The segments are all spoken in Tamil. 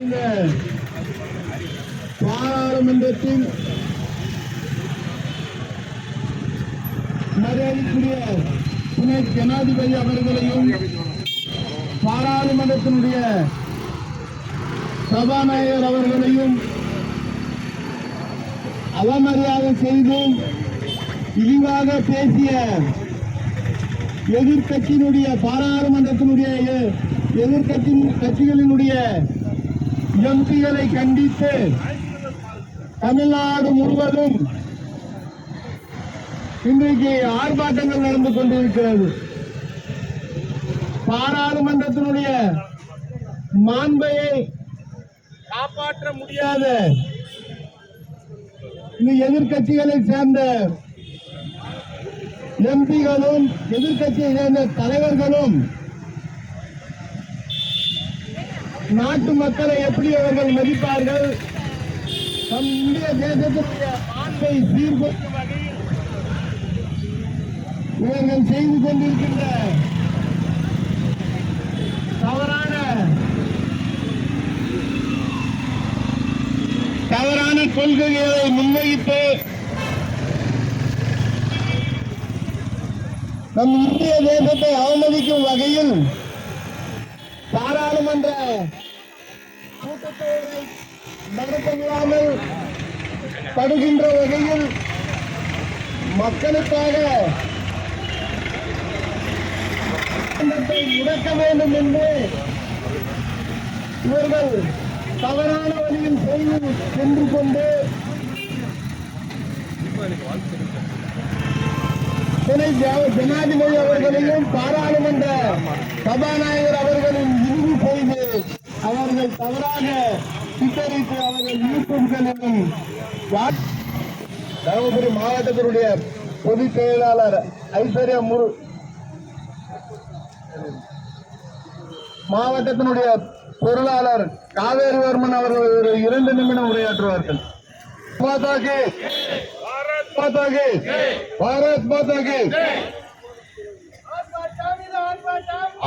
இந்த பாராளுமன்றத்தின் மரியாதைக்குரிய துணை ஜனாதிபதி அவர்களையும் பாராளுமன்றத்தினுடைய சபாநாயகர் அவர்களையும் அவமரியாதை செய்தும் இழிவாக பேசிய எதிர்கட்சியினுடைய பாராளுமன்றத்தினுடைய எதிர்கட்சி கட்சிகளினுடைய எம்பிகளை கண்டித்து தமிழ்நாடு முழுவதும் இன்றைக்கு ஆர்ப்பாட்டங்கள் நடந்து கொண்டிருக்கிறது. பாராளுமன்றத்தினுடைய மாண்பையை காப்பாற்ற முடியாத இந்த எதிர்கட்சிகளை சேர்ந்த எம்பிகளும் எதிர்கட்சியை சேர்ந்த தலைவர்களும் நாட்டு மக்களை எப்படி அவர்கள் மதிப்பார்கள்? நம் இந்திய தேசத்தினுடைய ஆண்மை சீர்குலைக்கும் வகையில் இவர்கள் செய்து கொண்டிருக்கின்ற தவறான தவறான கொள்கைகளை முன்வைத்து நம் இந்திய தேசத்தை அவமதிக்கும் வகையில் பாராளுமன்ற கூட்டத்தொடரை நடத்த முடியாமல் தடுகின்ற வகையில் மக்களுக்காக முடக்க வேண்டும் என்று இவர்கள் தவறான வழியில் செய்து சென்று கொண்டு ஜனாதிபதி அவர்களையும் பாராளுமன்ற சபாநாயகர் அவர்களின் இறுதி செய்து அவர்கள் தவறாக சித்தரித்து அவர்கள் யூடியூப்கள் தருமபுரி மாவட்டத்தினுடைய பொதுச் செயலாளர் ஐஸ்வர்யா முரு மாவட்டத்தினுடைய பொருளாளர் காவேரிவர்மன் அவர்கள் இரண்டு நிமிடம் உரையாற்றுவார்கள். माता की भारत माता की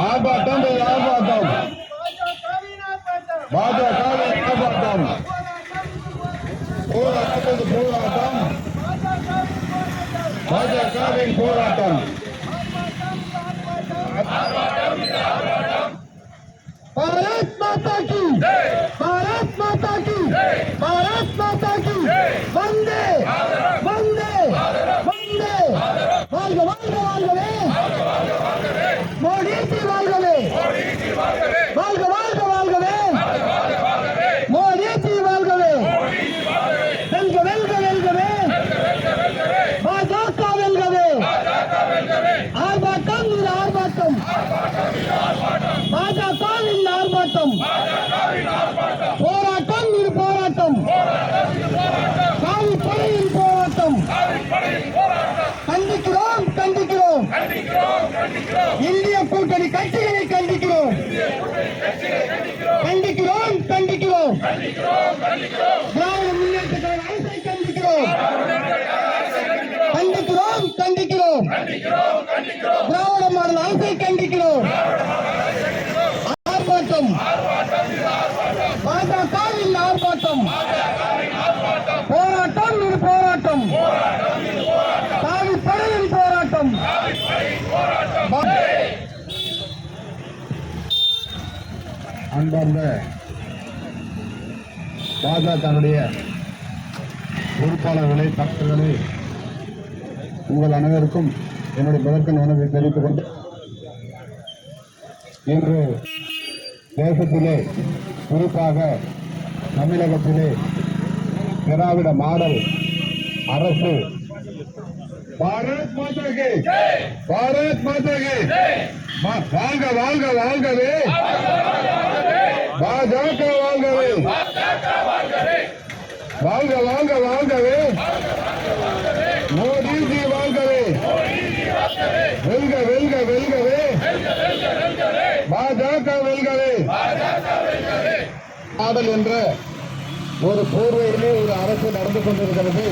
ఆర్భాటం లేదు ఆర్భాటం బాధా కాదు ఆర్భాటం పోరాటం పోరాటం బాధా కాదు పోరాటం భారత్ మాత திராவிட மாடல் அரசை கண்டிக்கிறோம். ஆர்ப்பாட்டம். பாஜகவின் ஆர்ப்பாட்டம். போராட்டம் இது போராட்டம். சாவி படையின் போராட்டம். அன்பார்ந்த பாஜகனுடைய பொறுப்பாளர்களே டாக்டர்களே உங்கள் அனைவருக்கும் என்னுடைய முதற்கண் வணக்கத்தை தெரிவித்துக் கொண்டு இன்று தேசத்திலே குறிப்பாக தமிழகத்திலே திராவிட மாடல் அரசு பாரத் மாதா பாரத் மாதா கி! மா- வாழ்க வாழ்க வாழ்கவே! பாஜக வாழ்கவே! வாழ்க வாழ்க வாழ்கவே! மோடி பாடல் என்ற ஒரு போர்வையிலே ஒரு அரசு நடந்து கொண்டிருக்கிறது.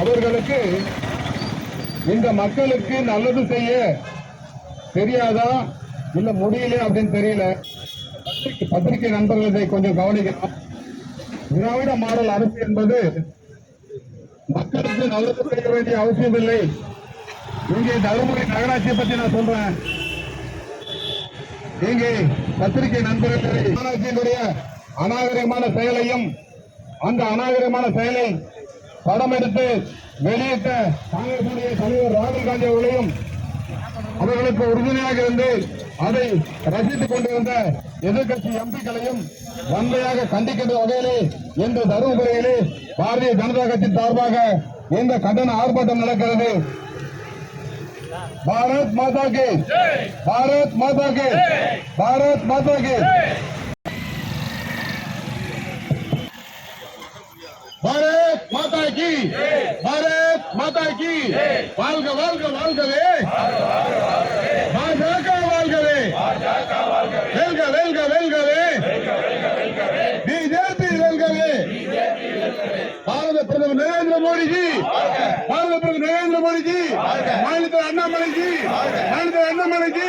அவர்களுக்கு இந்த மக்களுக்கு நல்லது செய்ய தெரியாதா? இல்ல முடியல அப்படின்னு தெரியல. பத்திரிகை நண்பர்கள் இதை கொஞ்சம் கவனிக்கணும் திராவிட மாடல் அரசு என்பது மக்களுக்கு நல்லது செய்ய வேண்டிய அவசியம் இல்லை இங்கே தருமபுரி நகராட்சியை பத்தி நான் சொல்றேன். இங்கே பத்திரிகை நண்பர்களுடைய அநாகரிகமான செயலையும் அந்த அநாகரிகமான செயலை படம் எடுத்து வெளியிட்ட காங்கிரசுடைய தலைவர் ராகுல் காந்தி அவர்களையும் அவர்களுக்கு உறுதுணையாக இருந்து அதை ரசித்துக் கொண்டிருந்த எதிர்கட்சி எம்பிக்களையும் வன்மையாக கண்டிக்கின்ற வகையிலே இன்று தருமபுரியிலே பாரதிய ஜனதா கட்சி சார்பாக இந்த கண்டன ஆர்ப்பாட்டம் நடக்கிறது. பாரத் மாதா கி பாரத் மாதா கி பாரத் மாதா கி பாரத் மாதா கி பாரத் மாதா கி வாழ்க வாழ்க வாழ்கவே பாஜக வாழ்கவே பிரதமர் நரேந்திர மோடிஜி. பாரத பிரதமர் நரேந்திர மோடிஜி. மாநில அண்ணாமலைஜி. மாநில அண்ணாமலைஜி.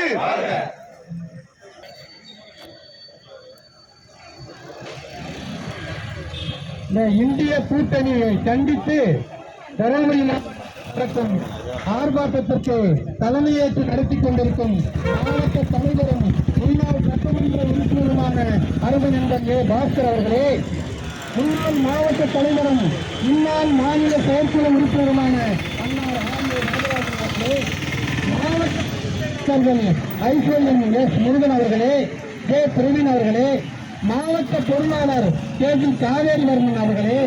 இந்த இந்திய கூட்டணியை கண்டித்து தருமபுரி நடக்கும் ஆர்ப்பாட்டத்திற்கு தலைமையேற்று நடத்தி கொண்டிருக்கும் மாவட்ட தலைவரும் முன்னாள் சட்டமன்ற உறுப்பினருமான அருமை நண்பர் ஏ பாஸ்கர் அவர்களே முன்னாள் மாவட்ட தலைவரும் முன்னாள் மாநில செயற்குழு உறுப்பினருமான ஆர் மாவட்ட அமைச்சர்கள் எஸ் முருகன் அவர்களே கே. பிரவீன் அவர்களே மாவட்ட பொருளாளர் கே. ஜி காவேரிவர்மன் அவர்களே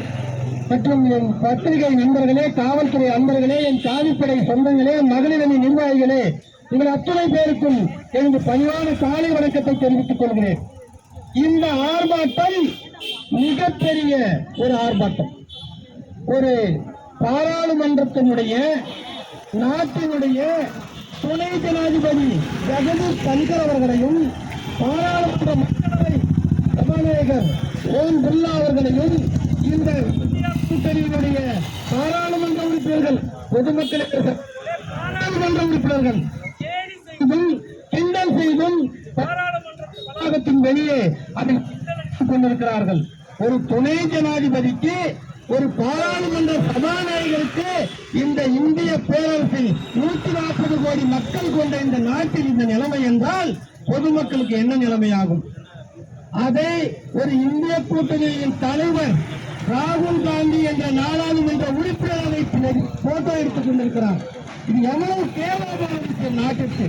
மற்றும் என் பத்திரிகை நண்பர்களே காவல்துறை அன்பர்களே என் காவிப்படை சொந்தங்களே மகளிரணி நிர்வாகிகளே இவர் அத்துணை பேருக்கும் எனது பணிவான காலை வணக்கத்தை தெரிவித்துக் கொள்கிறேன். இந்த ஆர்ப்பாட்டம் மிகப்பெரிய ஒரு ஆர்ப்பாட்டம். ஒரு பாராளுமன்றத்தினுடைய நாட்டினுடைய துணை ஜனாதிபதி ஜெகதீப் தன்கர் அவர்களையும் பாராளுமன்ற மக்களவை சபாநாயகர் ஓம் பிர்லா அவர்களையும் இந்த கூட்டணியினுடைய பாராளுமன்ற உறுப்பினர்கள் பொதுமக்களுக்கு பாராளுமன்ற உறுப்பினர்கள் செய்தும் கிண்டல் செய்தும் பாராளுமன்ற நிர்வாகத்தின் வெளியே அதை கொண்டிருக்கிறார்கள். ஒரு துணை ஜனாதிபதிக்கு ஒரு பாராளுமன்ற சபாநாயகருக்கு இந்த இந்திய பேரரசில் நூத்தி நாற்பது கோடி மக்கள் கொண்ட இந்த நாட்டில் இந்த நிலைமை என்றால் பொதுமக்களுக்கு என்ன நிலைமையாகும்? அதை ஒரு இந்திய கூட்டணியின் தலைவர் ராகுல் காந்தி என்ற நாடாளுமன்ற உறுப்பினரை போட்டோ எடுத்துக் கொண்டிருக்கிறார். இது எவ்வளவு கேவலமான விஷயம் நாட்டிற்கு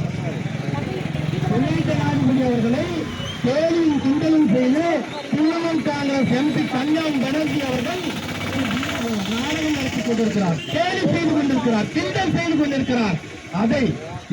துணை ஜனாதிபதி அவர்களை கேலியும் கிண்டலும் செய்து திரிணாமுல் காங்கிரஸ் எம்பி கல்யாண் பானர்ஜி அவர்கள் நாடகம் நடத்திக் கொண்டிருக்கிறார். கேலி செய்து கொண்டிருக்கிறார். கிண்டல் செய்து கொண்டிருக்கிறார். அதை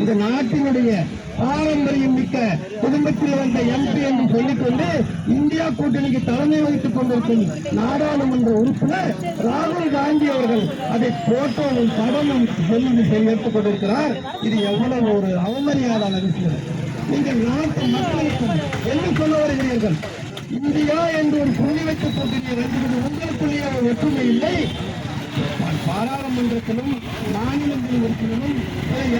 இந்த நாட்டினுடைய பாரம்பரியம் மிக்க குடும்பத்தில் வந்த எம்பி என்று சொல்லிக்கொண்டு இந்தியா கூட்டணிக்கு தலைமை வகித்துக் கொண்டிருக்கும் நாடாளுமன்ற உறுப்பினர் ராகுல் காந்தி அவர்கள் அதை போட்டோவும் படமும் சொல்லி எடுத்துக் கொண்டிருக்கிறார். இது எவ்வளவு ஒரு அவமரியாதான விஷயம். நீங்கள் நாட்டு மக்களுக்கும் என்ன சொல்ல வருகிறீர்கள் இந்தியா என்று ஒரு புள்ளி வைத்து போட்டிருக்கிறது உங்களுக்குள்ளே ஒற்றுமை இல்லை. பாராளுமன்றத்திலும் மாநிலங்களில் இருக்கிறதும்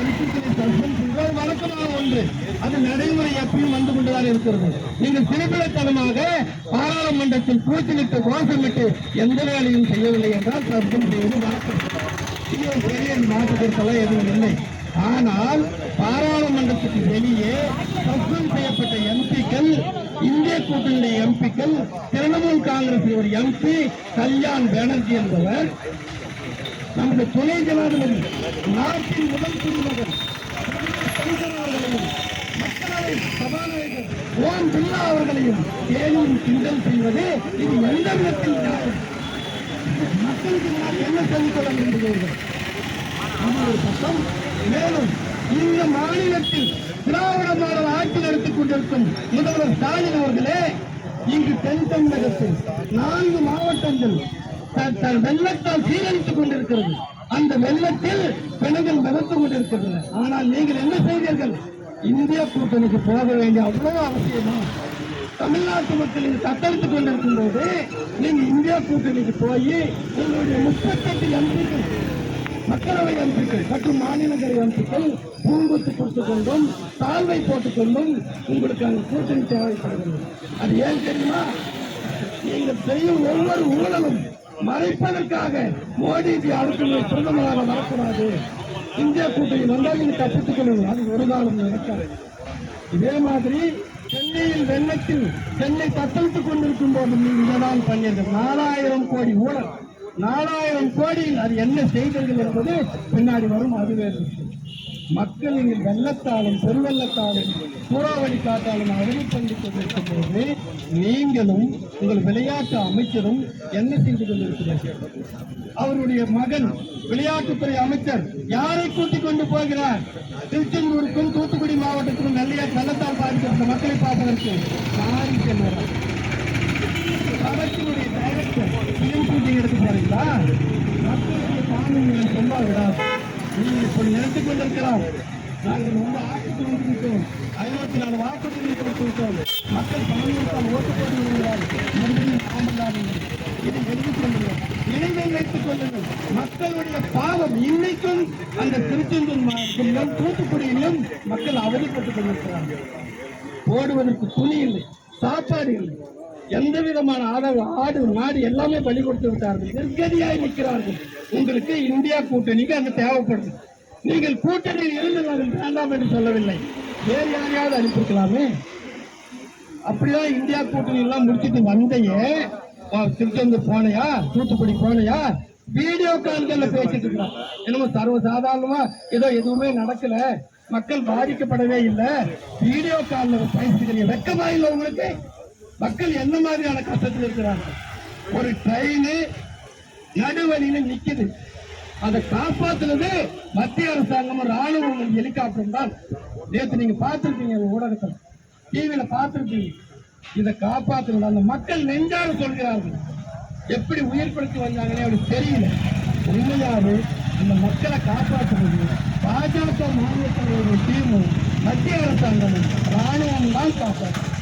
எம்பிக்களை சஸ்பெண்ட் செய்வது வழக்கமான ஒன்று. அது நடைமுறை எப்பயும் வந்து கொண்டுதான் இருக்கிறது. நீங்கள் திருப்பிடத்தனமாக பாராளுமன்றத்தில் கூச்சலிட்டு கோஷமிட்டு எந்த வேலையும் செய்யவில்லை என்றால் சஸ்பெண்ட் செய்வது வழக்கம். இது ஒரு பெரிய மாற்றத்திற்கெல்லாம் எதுவும் இல்லை. ஆனால் பாராளுமன்றத்துக்கு வெளியே சஸ்பெண்ட் செய்யப்பட்ட எம்பிக்கள் இந்திய கூட்டணியுடைய எம்பிக்கள் திரிணாமுல் காங்கிரஸ் ஒரு எம்பி கல்யாண் பானர்ஜி என்பவர் நமது துணை ஜனாதிபதி நாட்டின் முதல் குடிமகன் அவர்களையும் மக்களவை சபாநாயகர் ஓம் அவர்களையும் கிண்டல் செய்வது இது எந்த விதத்தில் மக்களுக்கு என்ன சொல்லிக் கொள்ள விரும்புகிறீர்கள் நம்மளுடைய சட்டம் மேலும் இந்த மாநிலத்தில் திராவிட மாடல் ஆட்சி நடத்திக் கொண்டிருக்கும் முதல்வர் ஸ்டாலின் அவர்களே இங்கு தென் தமிழகத்தில் நான்கு மாவட்டங்கள் வெள்ளத்தால் சீரழித்துக் கொண்டிருக்கிறது. அந்த வெள்ளத்தில் பெண்கள் மிதத்துக் கொண்டிருக்கிறது ஆனால் நீங்கள் என்ன செய்தீர்கள்? இந்திய கூட்டணிக்கு போக வேண்டிய அவ்வளவு அவசியமா? தமிழ்நாட்டு மக்களின் தத்தெடுத்துக் கொண்டிருக்கும் போது நீங்க இந்தியா கூட்டணிக்கு போய் உங்களுடைய முப்பத்தெட்டு எம்பிக்கள் மக்களவை எம்பிக்கள் மற்றும் மாநிலங்களவை எம்பிக்கள் பூங்குத்து கொடுத்துக் கொண்டும் தாழ்வை போட்டுக் கொண்டும் உங்களுக்கு அங்கு கூட்டணி தேவைப்படுகிறது. அது ஏன் தெரியுமா? நீங்கள் செய்யும் ஒவ்வொரு ஊழலும் மறைப்பதற்காக மோடிஜி அடுத்த பிரதமராக வரக்கூடாது இந்தியா கூட்டணி வந்தால் நீங்க தப்பித்துக் கொள்ளுங்கள். அது ஒரு நாளும் நடக்காது. இதே மாதிரி சென்னையில் வெள்ளத்தில் சென்னை தத்தளித்துக் கொண்டிருக்கும் போது நீங்கள் இதனால் பண்ணியது நாலாயிரம் கோடி ஊழல். நாலாயிரம் கோடியில் அது என்ன செய்தீர்கள் என்பது பின்னாடி வரும் அதுவே மக்களின் மக்கள் இங்கு வெள்ளத்தாலும் பெருவெள்ளத்தாலும் சூறாவளி காற்றாலும் அறிவிப்பண்டு கொண்டிருக்கும் போது நீங்களும் உங்கள் விளையாட்டு அமைச்சரும் என்ன செய்து கொண்டிருக்கிறீர்கள்? அவருடைய மகன் விளையாட்டுத்துறை அமைச்சர் யாரை கூட்டிக் கொண்டு போகிறார்? திருச்செந்தூருக்கும் தூத்துக்குடி மாவட்டத்திற்கும் நல்ல வெள்ளத்தால் பாதிக்கப்பட்ட மக்களை பார்ப்பதற்கு யாரும் செல்வார் கலெக்டருடைய டைரக்டர் பிலிம் ஷூட்டிங் எடுத்து போறீங்களா? மக்களுடைய காணொலிகளை ரொம்ப விடாது நீங்க இப்படி நினைத்து கொண்டிருக்கலாம். நாங்கள் ரொம்ப ஆட்சிக்கு வந்திருக்கோம் ஐம்பத்தி நாலு வாக்குறுதிகளை கொடுத்திருக்கோம் மக்கள் பணம் கொடுத்தால் ஓட்டு போட்டு விடுகிறார் மறுபடியும் நாமல்லாது இதை எழுதிக் கொள்ளுங்கள். நினைவில் வைத்துக் கொள்ளுங்கள். மக்களுடைய பாவம் இன்னைக்கும் அந்த திருச்செந்தூர் மாவட்டத்திலும் தூத்துக்குடியிலும் மக்கள் அவதிப்பட்டுக் கொண்டிருக்கிறார்கள். போடுவதற்கு துணி இல்லை சாப்பாடு இல்லை. எந்த விதமான ஆதரவு ஆடு மாடு எல்லாமே பலி கொடுத்து விட்டார்கள். நெருக்கடியாய் நிற்கிறார்கள். உங்களுக்கு இந்தியா கூட்டணிக்கு அங்கு தேவைப்படுது. நீங்கள் கூட்டணியில் இருந்து நாங்கள் வேண்டாம் என்று சொல்லவில்லை. வேறு யாரையாவது அனுப்பியிருக்கலாமே? அப்படிதான் இந்தியா கூட்டணி எல்லாம் முடிச்சிட்டு வந்தையே. ஆ, திருச்செந்தூர் போனையா? தூத்துக்குடி போனையா? வீடியோ கால்கள்ல பேசிட்டு இருக்கிறான். என்னமோ சர்வசாதாரணமா ஏதோ எதுவுமே நடக்கல. மக்கள் பாதிக்கப்படவே இல்லை. வீடியோ காலில் பேசிக்கிறீங்க வெக்கமா இல்லை உங்களுக்கு? மக்கள் என்ன மாதிரியான கஷ்டத்தில் இருக்கிறாங்க? ஒரு ட்ரெயின் நடுவழியில நிக்குது. அதை காப்பாத்துறது மத்திய அரசாங்கம் ராணுவம் ஹெலிகாப்டர் தான். நேற்று நீங்க பார்த்துருக்கீங்க ஊடகத்தில். டிவியில பார்த்துருக்கீங்க இதை காப்பாத்துறது அந்த மக்கள் நெஞ்சார சொல்கிறார்கள். எப்படி உயிர்படுத்தி வந்தாங்கன்னே அவருக்கு தெரியல. உண்மையாவே அந்த மக்களை காப்பாற்றுறது பாஜக மாநிலத்தினுடைய டீமும் மத்திய அரசாங்கமும் ராணுவம் தான் காப்பாற்றும்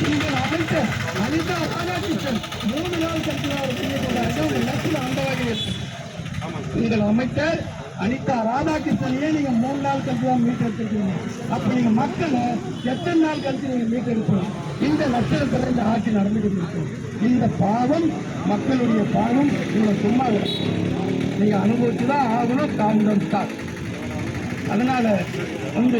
நீங்கள் அமைச்சர் அனிதா ராதாகிருஷ்ணன் மூணு நாள் கழித்து அவர் செய்யக்கூடாது உங்கள் லட்சியம் அந்த வகையில் இருக்கு அனிதா ராதாகிருஷ்ணனையே நீங்க மூணு நாள் கழிச்சு தான் மீட்டெடுத்திருக்கீங்க அப்ப நீங்க மக்களை எத்தனை நாள் கழிச்சு நீங்க மீட்டெடுப்பீங்க இந்த லட்சணத்துல இந்த ஆட்சி நடந்துகிட்டு இருக்கு இந்த பாவம் மக்களுடைய பாவம் நீங்க சும்மா நீங்க அனுபவிச்சுதான் ஆகணும் காங்கிரஸ் ஸ்டார் அதனால வந்து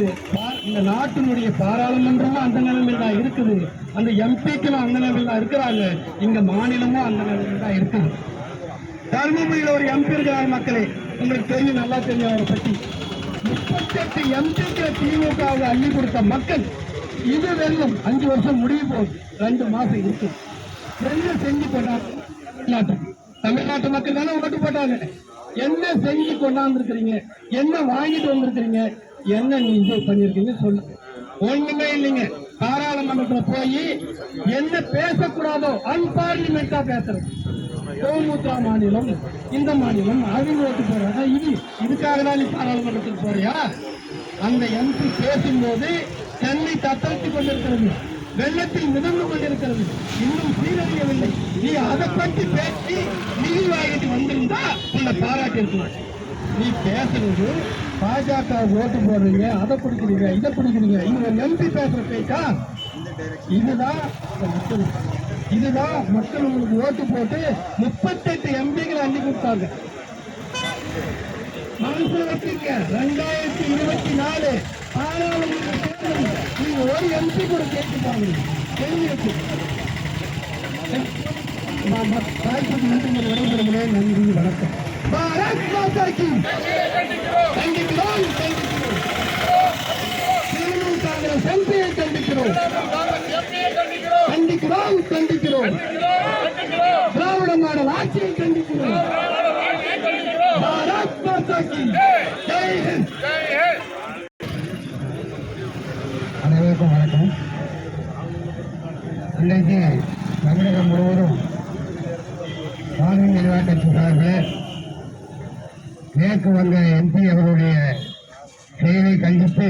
இந்த நாட்டினுடைய பாராளுமன்றமும் அந்த நிலைமையில் தான் இருக்குது. அந்த எம்பிக்களும் அந்த நிலைமையில் தான் இருக்கிறாங்க. இங்க மாநிலமும் அந்த நிலைமையில் தான் இருக்குது. தருமபுரியில் ஒரு எம்பி இருக்கிறார் மக்களே. உங்களுக்கு தெரியும் நல்லா தெரியும் அவரை பத்தி. முப்பத்தெட்டு எம்பிக்களை திமுகவை அள்ளி கொடுத்த மக்கள் இது வெல்லும். அஞ்சு வருஷம் முடிய போகுது. ரெண்டு மாசம் இருக்கு. என்ன செஞ்சு கொண்டாங்க? தமிழ்நாட்டு மக்கள் தானே ஓட்டு போட்டாங்க. என்ன செஞ்சு கொண்டாந்துருக்கிறீங்க? என்ன வாங்கிட்டு வந்திருக்கிறீங்க? என்ன நீ இது பண்ணிருக்கீங்க சொல்லு ஒண்ணுமே இல்லைங்க. பாராளுமன்றத்துல போய் என்ன பேசக்கூடாதோ அன்பார்லிமெண்டா பேசுறது. கோமுத்ரா மாநிலம் இந்த மாநிலம் அவங்க ஓட்டு போறாங்க. இது இதுக்காக தான் நீ பாராளுமன்றத்துக்கு போறியா? அந்த எம்பி பேசும்போது சென்னை தத்தளித்துக் கொண்டிருக்கிறது. வெள்ளத்தில் மிதந்து கொண்டிருக்கிறது. இன்னும் சீரழியவில்லை நீ அதை பற்றி பேசி நீதி வாங்கிட்டு வந்திருந்தா உன்னை பாராட்டி இருக்கலாம் நீ பேசுறது பாஜக ஓட்டு போடுறீங்க அதை பிடிக்கிறீங்க இதை பிடிக்கிறீங்க. ஒரு எம்பி பேசுற பேச்சா? இதுதான் இதுதான் மக்கள் உங்களுக்கு ஓட்டு போட்டு முப்பத்தெட்டு எம்பிகளை அள்ளி கொடுத்தாங்க. மனசுல வச்சுக்க ரெண்டாயிரத்தி இருபத்தி நாலு பாராளுமன்ற தேர்தல். நீங்க ஒரு எம்பி கூட கேட்டு பாருங்க. தெரிஞ்சு வச்சு நான் மத்- தாய்ப்பதி நன்றி விடைபெறுகிறேன் நன்றி வணக்கம். பாரத் மாதா கி கண்டிக்கிறோம் கண்டிக்கிறோம். திரிணாமுல் காங்கிரஸ் எம்பியை கண்டிக்கிறோம். கண்டிக்கிறோம் கண்டிக்கிறோம். திராவிட மாடல் ஆட்சியை கண்டிக்கிறோம். பாரத் மாதா ஜெய் ஹிந்த். அனைவருக்கும் வணக்கம். இன்றைக்கு தமிழகம் முழுவதும் மாநில நிர்வாகத்தின் சார்பில் மேற்கு வங்க எம்பி அவருடைய செயலை கண்டித்து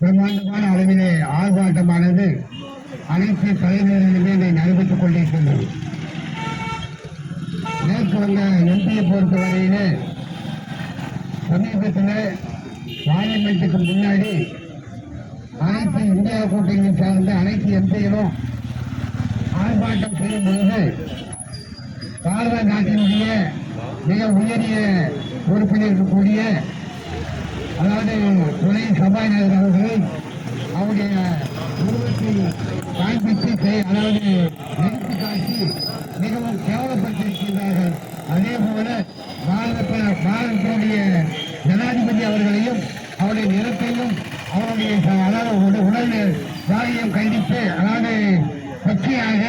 பிரம்மாண்டமான அளவிலே ஆர்ப்பாட்டமானது அனைத்து தலைவர்களிலுமே இதை நடைபெற்றுக் கொண்டிருக்கின்றது. மேற்கு வங்க எம்பியை பொறுத்தவரையிலே சமீபத்தில் பார்லிமெண்ட்டுக்கு முன்னாடி அனைத்து இந்தியா கூட்டணியை சார்ந்த அனைத்து எம்பிகளும் ஆர்ப்பாட்டம் செய்யும் பொழுது பாரத நாட்டினுடைய மிக உயரிய பொறுப்பில் இருக்கக்கூடிய அதாவது துணை சபாநாயகர் அவர்களை அவருடைய உருவத்தை காண்பித்து அதாவது நடித்து காட்டி மிகவும் கேவலப்பட்டிருக்கின்றார்கள் அதே போல பாரத பாரதத்தினுடைய ஜனாதிபதி அவர்களையும் அவருடைய நிறத்தையும் அவருடைய அதாவது உடல் ஜாதியம் கண்டித்து அதாவது பச்சையாக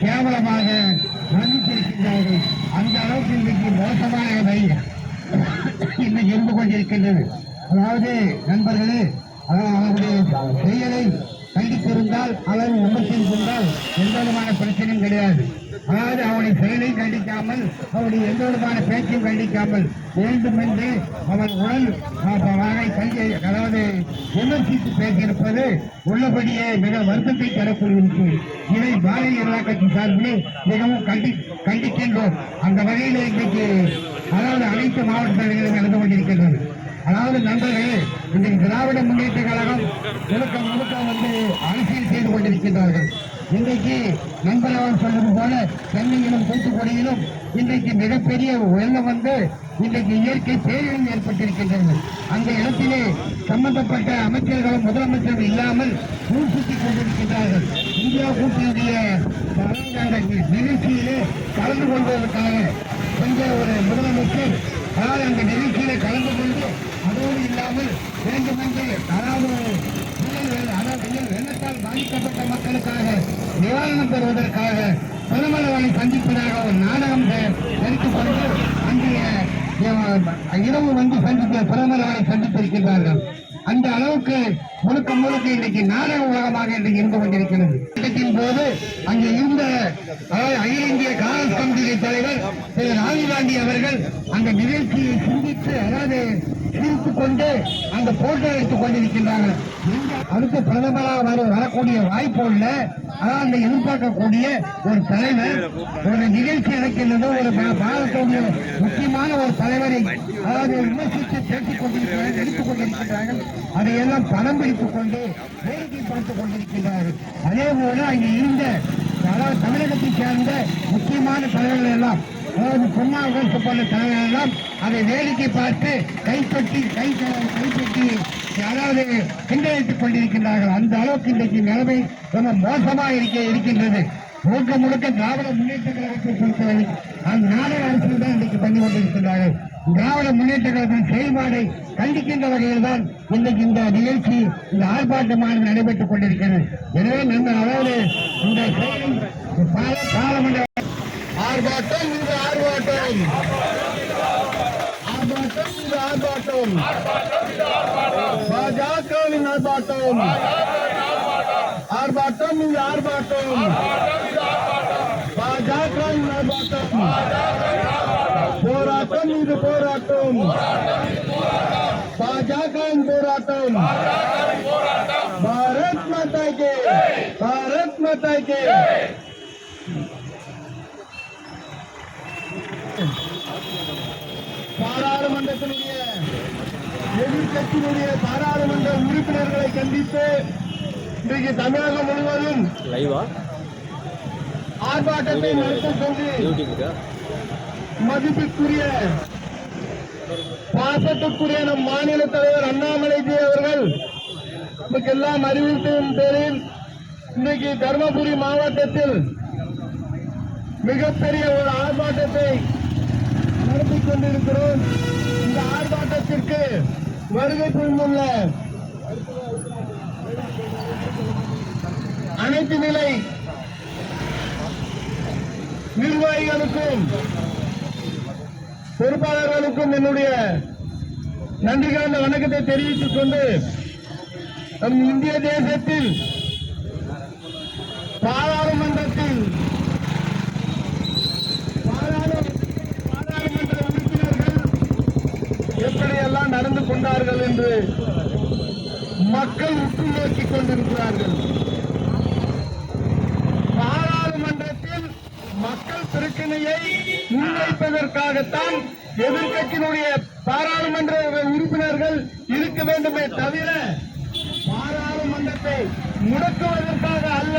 கேவலமாக மன்னித்திருக்கின்றார்கள் அந்த அளவுக்கு இன்றைக்கு மோசமான வழி இன்னைக்கு இருந்து கொண்டிருக்கின்றது. அதாவது நண்பர்களே அதாவது அவருடைய செயலை கண்டித்திருந்தால் அல்லது விமர்சித்திருந்தால் எந்த விதமான பிரச்சனையும் கிடையாது. அதாவது அவனுடைய செயலை கண்டிக்காமல் அவருடைய எந்த விதமான பேச்சையும் கண்டிக்காமல் வேண்டுமென்று அவன் உடல் வாகை கண்டி அதாவது விமர்சித்து பேசியிருப்பது உள்ளபடியே மிக வருத்தத்தை தரக்கூடியது. இதை பாரதிய ஜனதா கட்சி சார்பில் மிகவும் கண்டி கண்டிக்கின்றோம். அந்த வகையில் இன்றைக்கு அதாவது அனைத்து மாவட்ட தலைவர்களும் நடந்து கொண்டிருக்கின்றனர். அதாவது நண்பர்களே இன்றைக்கு திராவிட முன்னேற்ற கழகம் முழுக்க முழுக்க வந்து அரசியல் செய்து கொண்டிருக்கின்றார்கள். இன்றைக்கு நண்பர் அவர் சொல்வது போல சென்னையிலும் தூத்துக்குடியிலும் இன்றைக்கு மிகப்பெரிய வெள்ளம் வந்து இன்றைக்கு இயற்கை பேரிடர் ஏற்பட்டிருக்கின்றது. அந்த இடத்திலே சம்பந்தப்பட்ட அமைச்சர்களும் முதலமைச்சரும் இல்லாமல் ஊர் கொண்டிருக்கின்றார்கள். இந்தியா கூட்டியுடைய நிகழ்ச்சியிலே கலந்து கொள்வதற்காக சென்ற ஒரு முதலமைச்சர் அதாவது அந்த நிகழ்ச்சியிலே கலந்து கொண்டு அதோடு இல்லாமல் வேண்டுமென்று அதாவது அதாவது வெள்ளத்தால் பாதிக்கப்பட்ட மக்களுக்காக நிவாரணம் பெறுவதற்காக பிரதமர்களை சந்திப்பதாக ஒரு நாடகம் எடுத்துக் கொண்டு அன்றைய இரவு வந்து சந்தித்த பிரதமர்களை சந்தித்திருக்கின்றார்கள். அந்த அளவுக்கு முழுக்க முழுக்க இன்றைக்கு நாடக உலகமாக இன்றைக்கு இருந்து கொண்டிருக்கிறது. கூட்டத்தின் போது அங்கே இருந்த அகில இந்திய காங்கிரஸ் கமிட்டியின் தலைவர் திரு ராகுல் காந்தி அவர்கள் அந்த நிகழ்ச்சியை சிந்தித்து அதாவது சிரித்துக் கொண்டு அந்த போட்டோ எடுத்துக் கொண்டிருக்கின்றார்கள். அடுத்த பிரதமராக வர வரக்கூடிய வாய்ப்பு இல்ல அதாவது அந்த எதிர்பார்க்கக்கூடிய ஒரு தலைவர் ஒரு நிகழ்ச்சி நடக்கின்றது. ஒரு பா- பாரதத்துடைய முக்கியமான ஒரு தலைவரை அதாவது விமர்சித்து பேசிக் கொண்டிருக்கிறார்கள் எடுத்துக் கொண்டிருக்கிறார்கள் அதையெல்லாம் படம் பிடித்துக் கொண்டு வேடிக்கைப்படுத்திக் பார்த்துக் கொண்டிருக்கிறார்கள் அதே போல அங்கே இருந்த அதாவது தமிழகத்தை சேர்ந்த முக்கியமான தலைவர்கள் எல்லாம் அதாவது பொன்னாக போன்ற தலைவர்கள் எல்லாம் அதை வேடிக்கை பார்த்து கைப்பற்றி கை கைப்பற்றி யாராவது கிண்டலிட்டுக் கொண்டிருக்கின்றார்கள். அந்த அளவுக்கு இன்றைக்கு நிலைமை ரொம்ப மோசமாக இருக்க இருக்கின்றது. முழுக்க முழுக்க திராவிட முன்னேற்ற கழகத்தை பொறுத்தவரை அந்த நாடக அரசியல் தான் இன்றைக்கு பண்ணி கொண்டிருக்கின்றார்கள். திராவிட முன்னேற்ற கழகத்தின் செயல்பாடை கண்டிக்கின்ற வகையில் தான் இன்றைக்கு இந்த நிகழ்ச்சி இந்த ஆர்ப்பாட்டமானது நடைபெற்றுக் கொண்டிருக்கிறது. எனவே நம்ம அதாவது இந்த செயலை பாராளுமன்ற ஆர்ப்பாட்டம் இந்த ஆர்ப்பாட்டம் ஆர்ப்பாட்டம் இது ஆர்ப்பாட்டம் பாஜகவின் ஆர்ப்பாட்டம் ஆர்ப்பாட்டம் இது ஆர்ப்பாட்டம் பாஜகவின் ஆர்ப்பாட்டம் போராட்டம் இது போராட்டம் பாஜகவின் போராட்டம் பாரத் மாதா கே பாரத் மாதா கே பாராளுமன்றத்தினுடைய எதிர்கட்சியினுடைய பாராளுமன்ற உறுப்பினர்களை கண்டித்து இன்றைக்கு தமிழகம் முழுவதும் லைவா ஆர்ப்பாட்டத்தை நடத்தக் கொண்டு யூடியூபுக்கா மதிப்பிற்குரிய பாசத்துக்குரிய நம் மாநில தலைவர் அண்ணாமலைஜி அவர்கள் நமக்கெல்லாம் அறிவித்ததன் பேரில் இன்றைக்கு தருமபுரி மாவட்டத்தில் மிகப்பெரிய ஒரு ஆர்ப்பாட்டத்தை நடத்திக் கொண்டிருக்கிறோம். இந்த ஆர்ப்பாட்டத்திற்கு வருகை புரிந்துள்ள அனைத்து நிலை நிர்வாகிகளுக்கும் பொறுப்பாளர்களுக்கும் என்னுடைய நன்றி கலந்த வணக்கத்தை தெரிவித்துக் கொண்டு நம் இந்திய தேசத்தில் பாராளுமன்றத்தில் பாராளு- பாராளுமன்ற உறுப்பினர்கள் எப்படியெல்லாம் நடந்து கொண்டார்கள் என்று மக்கள் உற்று நோக்கிக் கொண்டிருக்கிறார்கள். பாராளுமன்றத்தில் மக்கள் பிரச்சனையை முன்வைப்பதற்காகத்தான் எதிர்கட்சியினுடைய பாராளுமன்ற உறுப்பினர்கள் இருக்க வேண்டுமே தவிர பாராளுமன்றத்தை முடக்குவதற்காக அல்ல.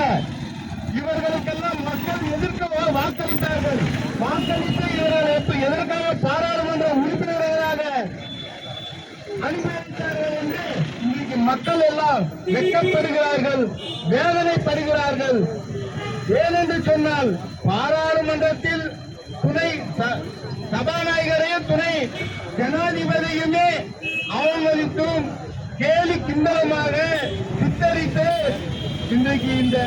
இவர்களுக்கெல்லாம் மக்கள் எதிர்க்க வாக்களித்தார்கள். வாக்களித்து இவர்கள் எதற்காக பாராளுமன்ற அனுமதித்தார்கள் என்று இன்றைக்கு மக்கள் எல்லாம் வெட்கப்படுகிறார்கள் வேதனைப்படுகிறார்கள். ஏனென்று சொன்னால் பாராளுமன்றத்தில் துணை ச- சபாநாயகரையும் துணை ஜனாதிபதியுமே அவமதித்தும் கேலி கிண்டலமாக சித்தரித்து இன்றைக்கு இந்த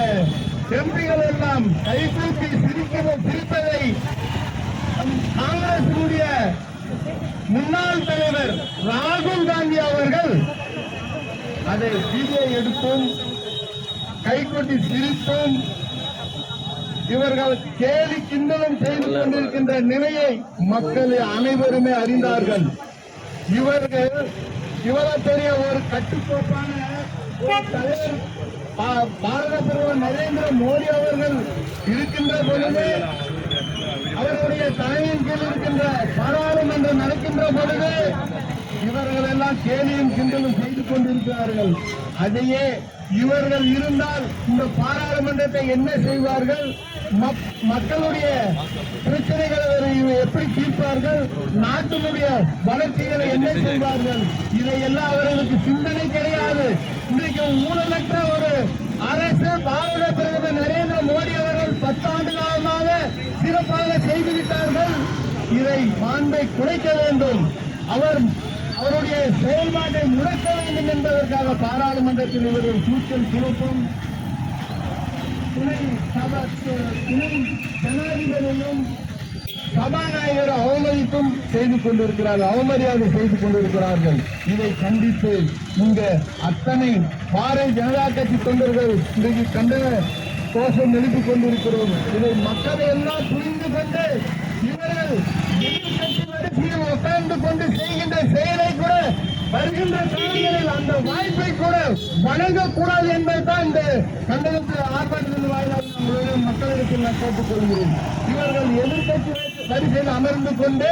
எம்பிகள் எல்லாம் கைகூப்பி சிரிக்கிற சிரிப்பதை காங்கிரசினுடைய முன்னாள் தலைவர் ராகுல் காந்தி அவர்கள் அதை வீடியோ எடுத்தும் கைகொட்டி சிரித்தும் இவர்கள் கேலி கிண்டலம் செய்து கொண்டிருக்கின்ற நிலையை மக்கள் அனைவருமே அறிந்தார்கள். இவர்கள் இவ்வளவு பெரிய ஒரு கட்டுக்கோப்பான பாரத பிரதமர் நரேந்திர மோடி அவர்கள் இருக்கின்ற பொழுது அவருடைய தலைமையின் கீழ் இருக்கின்ற பாராளுமன்றம் நடக்கின்ற பொழுது இவர்கள் எல்லாம் கேலியும் கிண்டலும் செய்து கொண்டிருக்கிறார்கள். அதையே இவர்கள் இருந்தால் இந்த பாராளுமன்றத்தை என்ன செய்வார்கள்? மக்- மக்களுடைய பிரச்சனைகளை எப்படி தீர்ப்பார்கள்? நாட்டினுடைய வளர்ச்சிகளை என்ன செய்வார்கள்? இதையெல்லாம் அவர்களுக்கு சிந்தனை கிடையாது. இன்றைக்கு ஊழலற்ற ஒரு அரசு பாரத பிரதமர் நரேந்திர மோடி அவர்கள் பத்தாண்டு காலமாக சிறப்பாக செய்துவிட்டார்கள் இதை மாண்பை குறைக்க வேண்டும். அவர் அவருடைய செயல்பாட்டை முடக்க வேண்டும் என்பதற்காக பாராளுமன்றத்தில் இவர்கள் கூச்சல் சிறப்பும் துணை சபா துணை ஜனாதிபதியும் சபாநாயகர் அவமதித்தும் செய்து கொண்டிருக்கிறார்கள் அவமரியாதை செய்து கொண்டிருக்கிறார்கள். இதை கண்டித்து இங்க அத்தனை பாரதிய ஜனதா கட்சி தொண்டர்கள் இன்றைக்கு கண்டன கோஷம் எழுப்பிக் கொண்டிருக்கிறோம். இதை மக்களை எல்லாம் புரிந்து கொண்டு இவர்கள் எதிர்க்கட்சி வரிசையில் உட்கார்ந்து கொண்டு செய்கின்ற செயலை கூட வருகின்ற காலங்களில் அந்த வாய்ப்பை கூட வழங்கக்கூடாது என்பதுதான் இந்த கண்டனத்தில் ஆர்ப்பாட்டத்தின் வாயிலாக மக்களுக்கு மக்களிடத்தில் நான் கேட்டுக்கொள்கிறேன் இவர்கள் எதிர்கட்சி வரிசையில் அமர்ந்து கொண்டு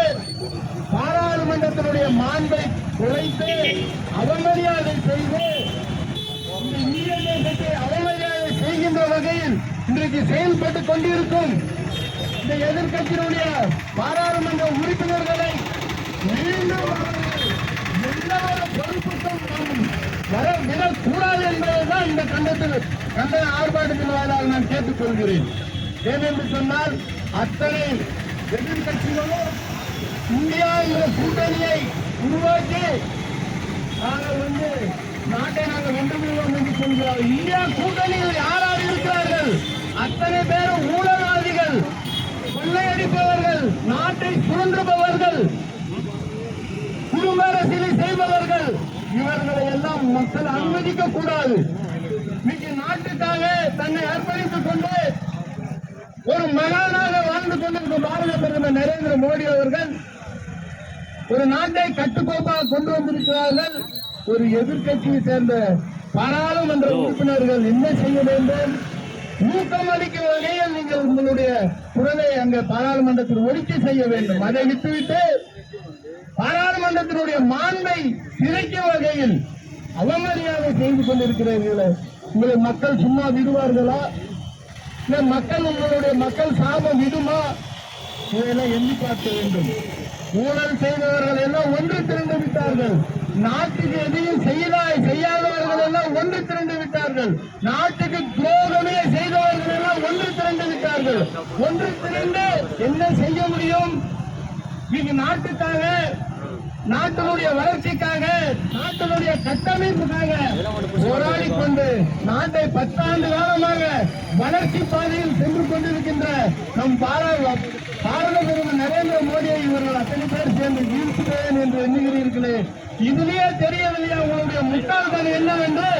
பாராளுமன்றத்தினுடைய மாண்பை குலைத்து அவமரியாதை செய்து இந்த அவமரியாதை செய்கின்ற வகையில் இன்றைக்கு செயல்பட்டுக் கொண்டிருக்கும் இந்த எதிர்கட்சியினுடைய பாராளுமன்ற உறுப்பினர்களை மீண்டும் பொறுப்புக்கும் வர விடக்கூடாது என்பதுதான் இந்த கண்டத்தில் கண்ட ஆர்ப்பாட்டத்தின் வாயிலாக நான் கேட்டுக் கொள்கிறேன் ஏனென்று சொன்னால் அத்தனை எதிர்கட்சிகளும் இந்தியா என்ற கூட்டணியை உருவாக்கி நாங்கள் வந்து நாட்டை நாங்கள் வென்று விடுவோம் என்று சொல்கிறோம் இந்தியா கூட்டணியில் யாராக இருக்கிறார்கள் அத்தனை பேரும் ஊழல்வாதிகள் கொள்ளையடிப்பவர்கள் நாட்டை சுரண்டுபவர்கள் குடும்ப அரசியலை செய்பவர்கள் இவர்களை எல்லாம் மக்கள் அனுமதிக்க கூடாது இன்னைக்கு நாட்டுக்காக தன்னை அர்ப்பணித்துக் கொண்டு ஒரு மகானாக வாழ்ந்து கொண்டிருக்கும் பாரத பிரதமர் நரேந்திர மோடி அவர்கள் ஒரு நாட்டை கட்டுக்கோப்பாக கொண்டு வந்திருக்கிறார்கள். ஒரு எதிர்க்கட்சியை சேர்ந்த பாராளுமன்ற உறுப்பினர்கள் என்ன செய்ய வேண்டும்? ஊக்கம் அளிக்கும் வகையில் நீங்கள் உங்களுடைய குரலை அங்க பாராளுமன்றத்தில் ஒழிக்க செய்ய வேண்டும். அதை விட்டுவிட்டு பாராளுமன்றத்தினுடைய மாண்பை சிதைக்கும் வகையில் அவமரியாதை செய்து கொண்டிருக்கிறீர்களே உங்களை மக்கள் சும்மா விடுவார்களா? இல்ல மக்கள் உங்களுடைய மக்கள் சாபம் விடுமா? இதையெல்லாம் எண்ணி பார்க்க வேண்டும். ஊழல் செய்தவர்கள் எல்லாம் ஒன்று திரண்டு விட்டார்கள். நாட்டுக்கு எதையும் செய்யலாய் செய்யாதவர்கள் எல்லாம் ஒன்று திரண்டு விட்டார்கள். நாட்டுக்கு துரோகமே செய்தவர்கள் எல்லாம் ஒன்று திரண்டு விட்டார்கள். ஒன்று திரண்டு என்ன செய்ய முடியும்? இது நாட்டுக்காக நாட்டினுடைய வளர்ச்சிக்காக நாட்டினுடைய கட்டமைப்புக்காக போராடி கொண்டு நாட்டை பத்தாண்டு காலமாக வளர்ச்சி பாதையில் சென்று கொண்டிருக்கின்ற நம் பாரத பாரத பிரதமர் நரேந்திர மோடியை இவர்கள் அத்தனை பேர் சேர்ந்து வீழ்த்துவேன் என்று எண்ணுகிறீர்களே. இதுலயே தெரியவில்லையா உங்களுடைய முட்டாள்தனம் என்னவென்று?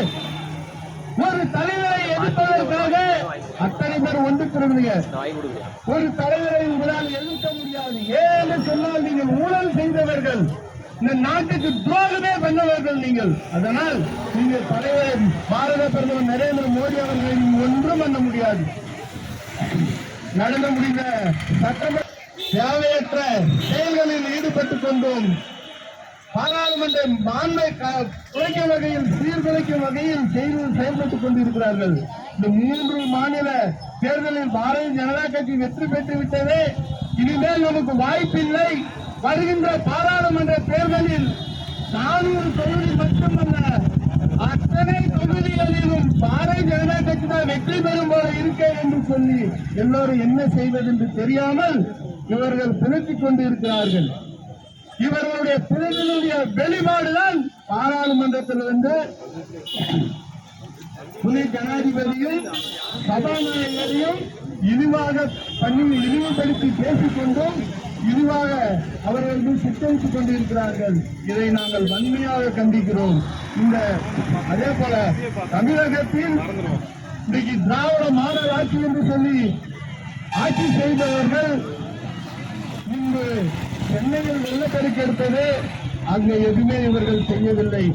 ஒரு தலைவரை எதிர்ப்பதற்காக அத்தனை பேர் ஒன்று திரளுங்க ஒரு தலைவரை உங்களால் எதிர்க்க முடியாது. ஏன்னு சொன்னால் நீங்கள் ஊழல் செய்தவர்கள். இந்த நாட்டுக்கு துரோகமே பண்ணவர்கள் நீங்கள். அதனால் நீங்கள் தலைவர் பாரத பிரதமர் நரேந்திர மோடி அவர்களை ஒன்றும் பண்ண முடியாது. நடந்து முடிந்த சட்டமன்ற தேவையற்ற செயல்களில் ஈடுபட்டுக் கொண்டோம். பாராளுமன்ற மாண்பை க- குறைக்கும் வகையில் சீர்குலைக்கும் வகையில் செய்து செயல்பட்டுக் கொண்டிருக்கிறார்கள். இந்த மூன்று மாநில தேர்தலில் பாரதிய ஜனதா கட்சி வெற்றி பெற்று விட்டதே. இனிமேல் நமக்கு வாய்ப்பில்லை. வருகின்ற பாராளுமன்ற தேர்தலில் நானூறு தொகுதி மட்டுமல்ல அத்தனை தொகுதிகளிலும் பாரதிய ஜனதா கட்சி தான் வெற்றி பெறும் போல இருக்க என்று சொல்லி எல்லோரும் என்ன செய்வது என்று தெரியாமல் இவர்கள் பிணத்திக் கொண்டிருக்கிறார்கள். இவர்களுடைய பிறர்களுடைய வெளிப்பாடுதான் பாராளுமன்றத்தில் வந்து துணை ஜனாதிபதியும் சபாநாயகரையும் இழிவாக பண்ணி இழிவுபடுத்தி பேசிக்கொண்டும் இழிவாக அவர்கள் சித்தரித்துக் கொண்டிருக்கிறார்கள் இதை நாங்கள் வன்மையாக கண்டிக்கிறோம். இந்த அதே போல தமிழகத்தில் இன்றைக்கு திராவிட மாடல் ஆட்சி என்று சொல்லி ஆட்சி செய்தவர்கள் முன்பு சென்னையில் வெள்ளப்பெருக்கு எடுத்தது. அங்கே எதுவுமே இவர்கள் செய்யவில்லை.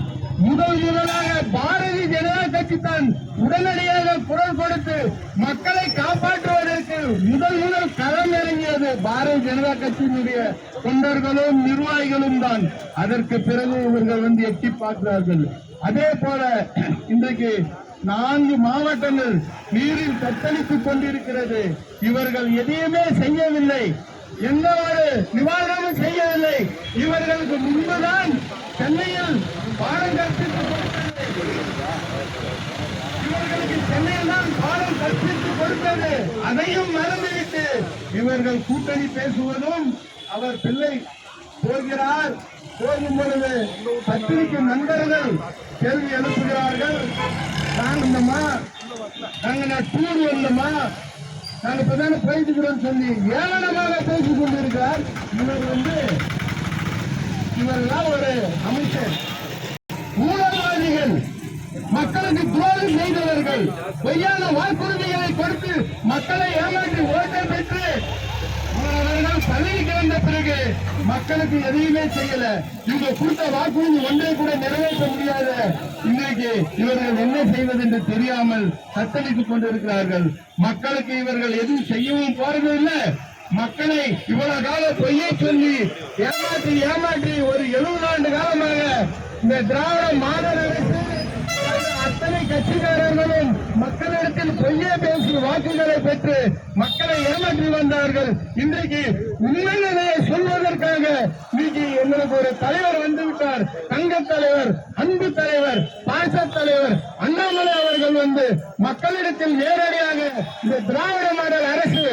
முதல் முதலாக பாரதிய ஜனதா கட்சி தான் உடனடியாக குரல் கொடுத்து மக்களை காப்பாற்றுவதற்கு முதல் முதல் களமிறங்கியது பாரதிய ஜனதா கட்சியினுடைய தொண்டர்களும் நிர்வாகிகளும் தான். அதற்கு பிறகு இவர்கள் வந்து எட்டி பார்க்கிறார்கள். அதே போல இன்றைக்கு நான்கு மாவட்டங்கள் நீரில் தத்தளித்துக் கொண்டிருக்கிறது. இவர்கள் எதையுமே செய்யவில்லை. எந்த ஒரு நிவாரணமும் செய்யவில்லை. இவர்களுக்கு முன்புதான் சென்னையில் பாடம் கற்று கொடுத்தது இவர்களுக்கு சென்னையில் தான் பாடம் கற்பித்து கொடுத்தது. அதையும் மறந்துவிட்டு இவர்கள் கூட்டணி பேசுவதும் அவர் பிள்ளை போகிறார். போகும் பொழுது பத்திரிகை நண்பர்கள் கேள்வி எழுப்புகிறார்கள். நாங்க வந்தோமா நாங்க நான் டூர் வந்தோமா நாங்க இப்பதானே பேசிக்கிறோம் சொல்லி ஏளனமாக பேசிக் கொண்டிருக்கிறார். இவர் வந்து இவர்களால் ஒரு அமைச்சர். ஊழல்வாதிகள். மக்களுக்கு துரோகம் செய்தவர்கள். பொய்யான வாக்குறுதிகளை கொடுத்து மக்களை ஏமாற்றி ஓட்டை பெற்று அவர்கள் பதவிக்கு வந்த பிறகு மக்களுக்கு எதையுமே செய்யல. இவங்க கொடுத்த வாக்குறுதி ஒன்றை கூட நிறைவேற்ற முடியாத இன்றைக்கு இவர்கள் என்ன செய்வது என்று தெரியாமல் தத்தளித்துக் கொண்டிருக்கிறார்கள். மக்களுக்கு இவர்கள் எதுவும் செய்யவும் போறதில்லை மக்களை இவ்வளவு காலம் பொய்யை சொல்லி ஏமாற்றி ஏமாற்றி ஒரு எழுபது ஆண்டு காலமாக இந்த திராவிட மாநில அரசு அத்தனை கட்சிக்காரர்களும் மக்களிடத்தில் பொய்யே பேசி வாக்குகளை பெற்று மக்களை ஏமாற்றி வந்தார்கள். இன்றைக்கு உண்மை நிலையை சொல்வதற்காக இன்னைக்கு எங்களுக்கு ஒரு தலைவர் வந்து விட்டார் தங்க தலைவர் அன்பு தலைவர் பாச தலைவர் அண்ணாமலை அவர்கள் வந்து மக்களிடத்தில் நேரடியாக இந்த திராவிட மாடல் அரசு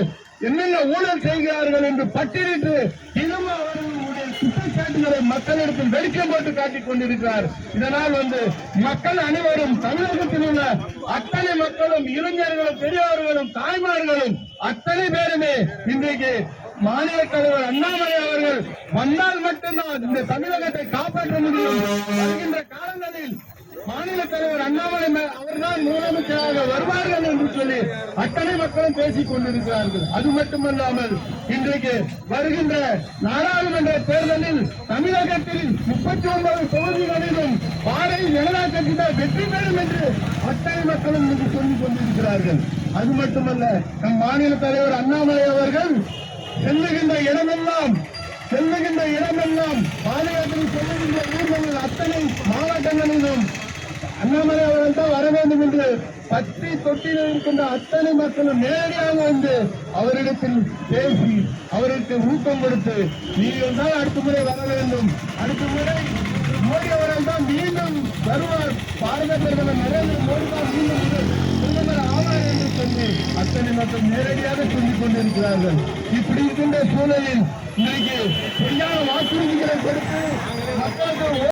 என்னென்ன ஊழல் செய்கிறார்கள் என்று பட்டியலிட்டு தினமும் அவர்கள் குற்றச்சாட்டுகளை மக்களிடத்தில் வெடிக்கம் போட்டு காட்டிக் கொண்டிருக்கிறார். இதனால் வந்து மக்கள் அனைவரும் தமிழகத்தில் உள்ள அத்தனை மக்களும் இளைஞர்களும் பெரியவர்களும் தாய்மார்களும் அத்தனை பேருமே இன்றைக்கு மாநில தலைவர் அண்ணாமலை அவர்கள் வந்தால் மட்டும்தான் இந்த தமிழகத்தை காப்பாற்ற முடியும். வருகின்ற காலங்களில் மாநில தலைவர் அண்ணாமலை அவர்தான் முதலமைச்சராக வருவார்கள் என்று அத்தனை மக்களும் பேசிக் கொண்டிருக்கிறார்கள். அது மட்டுமல்லாமல் இன்றைக்கு வருகின்ற நாடாளுமன்ற தேர்தலில் தமிழகத்தில் முப்பத்தி ஒன்பது தொகுதிகளிலும் பாரதிய ஜனதா கட்சிதான் வெற்றி பெறும் என்று அத்தனை மக்களும் இன்று சொல்லிக் கொண்டிருக்கிறார்கள். அது மட்டுமல்ல நம் மாநில தலைவர் அண்ணாமலை அவர்கள் செல்லுகின்ற இடமெல்லாம் செல்லுகின்ற இடமெல்லாம் பாதுகாப்பில் செல்லுகின்ற ஊர்களில் அத்தனை மாவட்டங்களிலும் அண்ணாமலை அவர்கள் தான் வர வேண்டும் என்று பற்றி தொட்டில் இருக்கின்ற அத்தனை மக்களும் நேரடியாக வந்து அவரிடத்தில் பேசி அவருக்கு ஊக்கம் கொடுத்து நீங்கள் தான் அடுத்த முறை வர வேண்டும். அடுத்த முறை மோடி அவர்கள் தான் மீண்டும் வருவார். பாரத பிரதமர் நரேந்திர மோடி தான் மீண்டும் வந்து பிரதமர் ஆவார் என்று சொல்லி அத்தனை மக்கள் நேரடியாக சொல்லிக் கொண்டிருக்கிறார்கள். இப்படி இருக்கின்ற சூழலில் இன்றைக்கு பொய்யான வாக்குறுதிகளை கொடுத்து